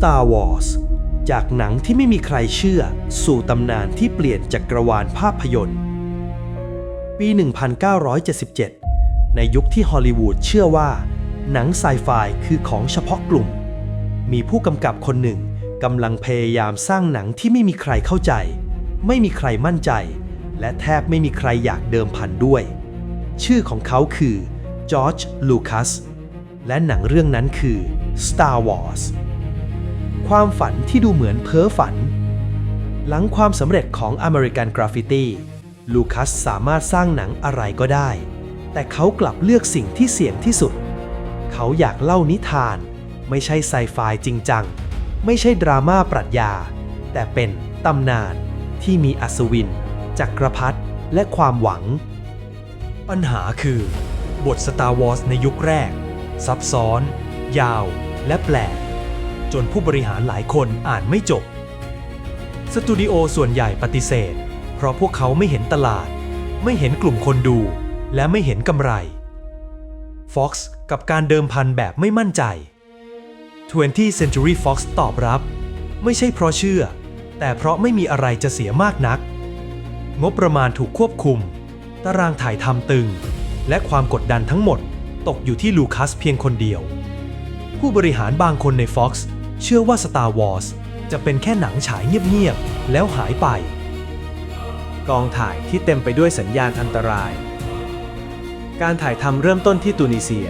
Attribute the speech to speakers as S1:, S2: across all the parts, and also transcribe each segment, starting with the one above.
S1: Star Wars จากหนังที่ไม่มีใครเชื่อ สู่ตำนานที่เปลี่ยนจักรวาลภาพยนตร์ ปี 1977 ในยุคที่ฮอลลีวูดเชื่อว่า หนังไซไฟคือของเฉพาะกลุ่ม มีผู้กำกับคนหนึ่งกำลังพยายามสร้างหนังที่ไม่มีใครเข้าใจ ไม่มีใครมั่นใจ และแทบไม่มีใครอยากเดิมพันด้วย ชื่อของเขาคือจอร์จลูคัสและหนังเรื่องนั้นคือ Star Wars ความฝันที่ดูเหมือนเพ้อฝัน หลังความสำเร็จของ American Graffiti ลูคัสสามารถสร้างหนังอะไรก็ได้ แต่เขากลับเลือกสิ่งที่เสี่ยงที่สุด เขาอยากเล่านิทาน ไม่ใช่ไซไฟจริงจัง ไม่ใช่ดราม่าปรัชญา แต่เป็นตำนานที่มีอัศวิน จักรพรรดิและความหวัง ปัญหาคือ บท Star Wars ในยุคแรก ซับซ้อน ยาว และแปลก จนผู้บริหารหลายคนอ่านไม่จบ สตูดิโอส่วนใหญ่ปฏิเสธ เพราะพวกเขาไม่เห็นตลาด ไม่เห็นกลุ่มคนดู และไม่เห็นกำไร Fox กับการเดิมพันแบบไม่มั่นใจ 20th Century Fox ตอบรับ ไม่ใช่เพราะเชื่อ แต่เพราะไม่มีอะไรจะเสียมากนัก งบประมาณถูกควบคุม ตารางถ่ายทำตึง และความกดดันทั้งหมด ตกอยู่ที่ลูคัสเพียงคนเดียว ผู้บริหารบางคนใน Fox เชื่อว่า Star Wars จะเป็นแค่หนังฉายเงียบๆ แล้วหายไป
S2: กองถ่ายที่เต็มไปด้วยสัญญาณอันตราย การถ่ายทำเริ่มต้นที่ตูนิเซีย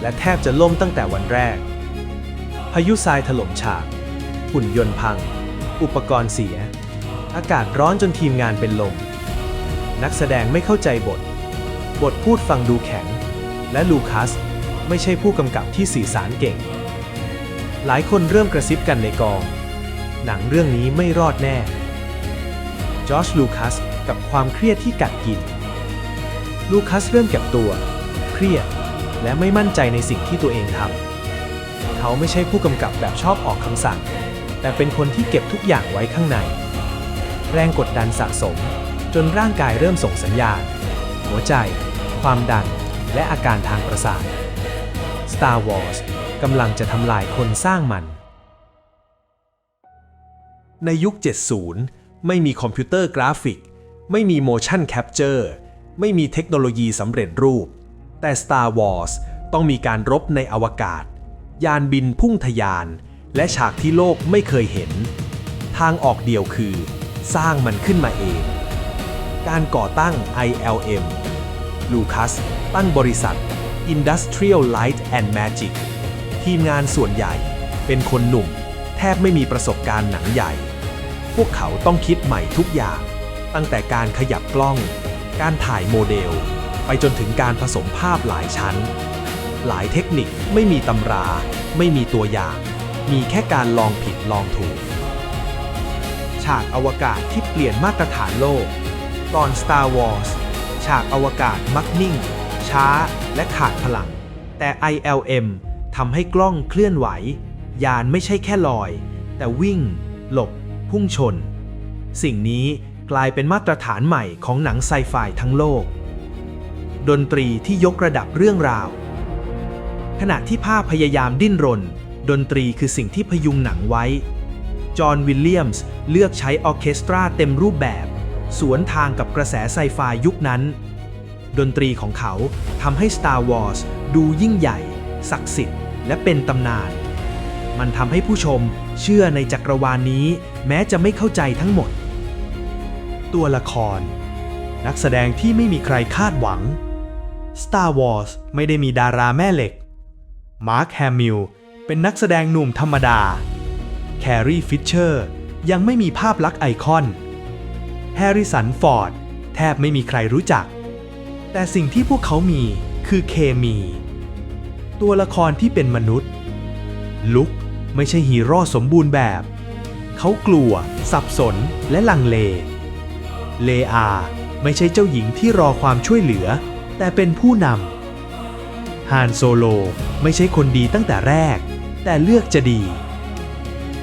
S2: และแทบจะล่มตั้งแต่วันแรก พายุทรายถล่มฉาก หุ่นยนต์พัง อุปกรณ์เสีย อากาศร้อนจนทีมงานเป็นลม นักแสดงไม่เข้าใจบท บทพูดฟังดูแข็ง และลูคัส ไม่ใช่ผู้กำกับที่สื่อสารเก่ง หลายคนเริ่มกระซิบกันในกอง หนังเรื่องนี้ไม่รอดแน่ จอร์จลูคัสกับความเครียดที่กัดกิน ลูคัสเริ่มเก็บตัว เครียด และไม่มั่นใจในสิ่งที่ตัวเองทำ เขาไม่ใช่ผู้กำกับแบบชอบออกคำสั่ง แต่เป็นคนที่เก็บทุกอย่างไว้ข้างใน แรงกดดันสะสม จนร่างกายเริ่มส่งสัญญาณ หัวใจ ความดัน และอาการทางประสาท Star Wars กำลังจะทำลายคนสร้างมัน
S1: ในยุค 70 ไม่มีคอมพิวเตอร์กราฟิก ไม่มี motion capture ไม่มีเทคโนโลยีสำเร็จรูป แต่ Star Wars ต้องมีการรบในอวกาศ ยานบินพุ่งทะยาน และฉากที่โลกไม่เคยเห็น ทางออกเดียวคือ สร้างมันขึ้นมาเอง การก่อตั้ง ILM ลูคัสตั้งบริษัท Industrial Light and Magic ทีมงานส่วนใหญ่ เป็นคนหนุ่ม แทบไม่มีประสบการณ์หนังใหญ่ พวกเขาต้องคิดใหม่ทุกอย่าง ตั้งแต่การขยับกล้อง การถ่ายโมเดล ไปจนถึงการผสมภาพหลายชั้น หลายเทคนิคไม่มีตำรา ไม่มีตัวอย่าง มีแค่การลองผิดลองถูก
S2: ฉากอวกาศที่เปลี่ยนมาตรฐานโลกก่อน Star Wars ฉากอวกาศมักนิ่ง ช้าและขาดพลัง แต่ ILM ทำให้กล้องเคลื่อนไหว ยานไม่ใช่แค่ลอย แต่วิ่ง หลบ พุ่งชน สิ่งนี้กลายเป็นมาตรฐานใหม่ของหนังไซไฟทั้งโลก ดนตรีที่ยกระดับเรื่องราว ขณะที่ภาพพยายามดิ้นรน ดนตรีคือสิ่งที่พยุงหนังไว้ จอห์นวิลเลียมส์เลือกใช้ออเคสตราเต็มรูปแบบ สวนทางกับกระแสไซไฟยุคนั้น ดนตรีของเขาทำให้ Star Wars ดูยิ่งใหญ่ ศักดิ์สิทธิ์ และเป็นตำนาน มันทำให้ผู้ชมเชื่อในจักรวาลนี้ แม้จะไม่เข้าใจทั้งหมด
S1: ตัวละคร นักแสดงที่ไม่มีใครคาดหวัง Star Wars ไม่ได้มีดาราแม่เหล็ก มาร์คแฮมิลเป็นนักแสดงหนุ่มธรรมดา แครีฟิชเชอร์ยังไม่มีภาพลักษณ์ไอคอน แฮร์ริสันฟอร์ดแทบไม่มีใครรู้จัก แต่สิ่งที่พวกเขามีคือเคมี ตัวละครที่เป็นมนุษย์ ลุกไม่ใช่ฮีโร่สมบูรณ์แบบ เขากลัว สับสนและลังเล เลอาไม่ใช่เจ้าหญิงที่รอความช่วยเหลือ แต่เป็นผู้นำฮานโซโลไม่ใช่คนดีตั้งแต่แรก แต่เลือกจะดี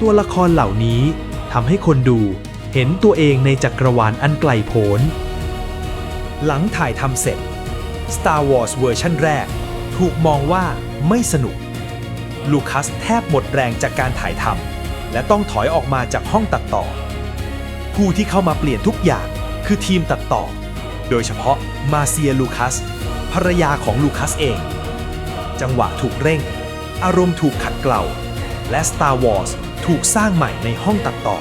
S1: ตัวละครเหล่านี้ทำให้คนดูเห็นตัวเองในจักรวาลอันไกลโพ้น
S2: หลังถ่ายทำเสร็จ Star Wars เวอร์ชันแรก ถูกมองว่าไม่สนุก ลูคัสแทบหมดแรงจากการถ่ายทำและต้องถอยออกมาจากห้องตัดต่อ ผู้ที่เข้ามาเปลี่ยนทุกอย่างคือทีมตัดต่อ โดยเฉพาะมาเซียลูคัส ภรรยาของลูคัสเอง จังหวะถูกเร่ง อารมณ์ถูกขัดเกลาและ Star Wars ถูกสร้างใหม่ในห้องตัดต่อ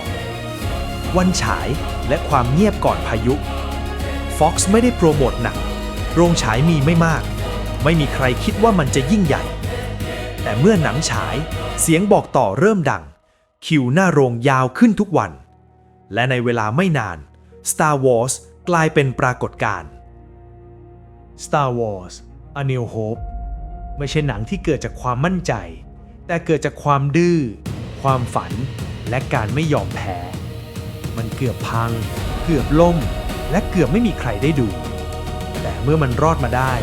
S2: วันฉายและความเงียบก่อนพายุ Fox ไม่ได้โปรโมทหนัก โรงฉายมีไม่มาก ไม่มีใครคิดว่ามันจะยิ่งใหญ่ แต่เมื่อหนังฉายเสียงบอกต่อเริ่มดัง คิวหน้าโรงยาวขึ้นทุกวัน และในเวลาไม่นาน Star Wars กลายเป็นปรากฏการณ์ Star Wars A New Hope ไม่ใช่หนังที่เกิดจากความมั่นใจ แต่เกิดจากความดื้อ ความฝัน และการไม่ยอมแพ้ มันเกือบพัง เกือบล่ม และเกือบไม่มีใครได้ดู แต่เมื่อมันรอดมาได้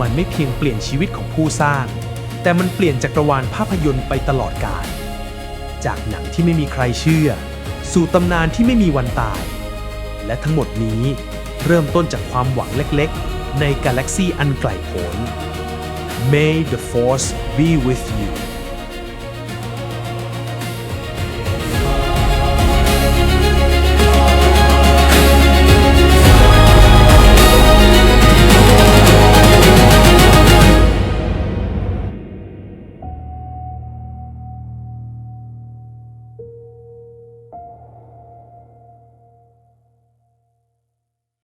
S2: มันไม่เพียงเปลี่ยนชีวิตของผู้สร้าง แต่มันเปลี่ยนจักรวาลภาพยนตร์ไปตลอดกาลจากหนังที่ไม่มีใครเชื่อ สู่ตำนานที่ไม่มีวันตาย และทั้งหมดนี้เริ่มต้นจากความหวังเล็กๆ ในกาแล็กซีอันไกลโพ้น May the Force be with you